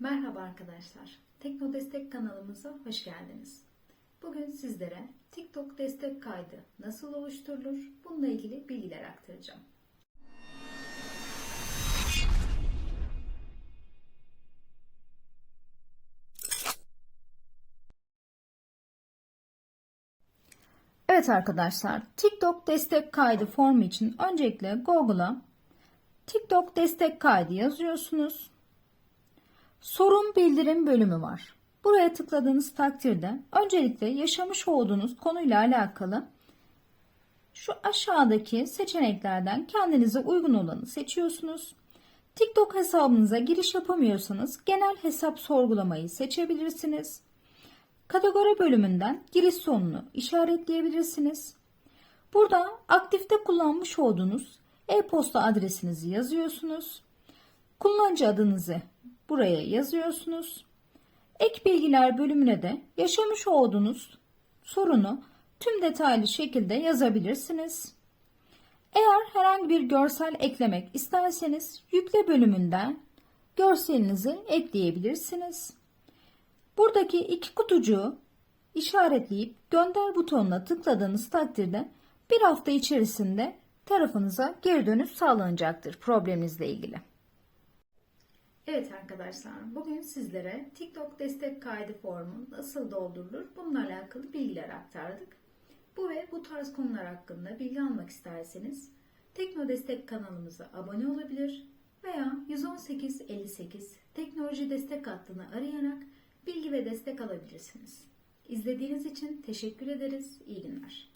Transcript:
Merhaba arkadaşlar. Tekno Destek kanalımıza hoş geldiniz. Bugün sizlere TikTok destek kaydı nasıl oluşturulur bununla ilgili bilgiler aktaracağım. Evet arkadaşlar, TikTok destek kaydı formu için öncelikle Google'a TikTok destek kaydı yazıyorsunuz. Sorun bildirim bölümü var. Buraya tıkladığınız takdirde öncelikle yaşamış olduğunuz konuyla alakalı şu aşağıdaki seçeneklerden kendinize uygun olanı seçiyorsunuz. TikTok hesabınıza giriş yapamıyorsanız genel hesap sorgulamayı seçebilirsiniz. Kategori bölümünden giriş sonunu işaretleyebilirsiniz. Burada aktifte kullanmış olduğunuz e-posta adresinizi yazıyorsunuz. Kullanıcı adınızı buraya yazıyorsunuz. Ek bilgiler bölümüne de yaşamış olduğunuz sorunu tüm detaylı şekilde yazabilirsiniz. Eğer herhangi bir görsel eklemek isterseniz yükle bölümünden görselinizi ekleyebilirsiniz. Buradaki iki kutucuğu işaretleyip gönder butonuna tıkladığınız takdirde bir hafta içerisinde tarafınıza geri dönüş sağlanacaktır probleminizle ilgili. Evet arkadaşlar bugün sizlere TikTok destek kaydı formu nasıl doldurulur bununla alakalı bilgiler aktardık. Bu ve bu tarz konular hakkında bilgi almak isterseniz Tekno Destek kanalımıza abone olabilir veya 11858 teknoloji destek hattını arayarak bilgi ve destek alabilirsiniz. İzlediğiniz için teşekkür ederiz. İyi günler.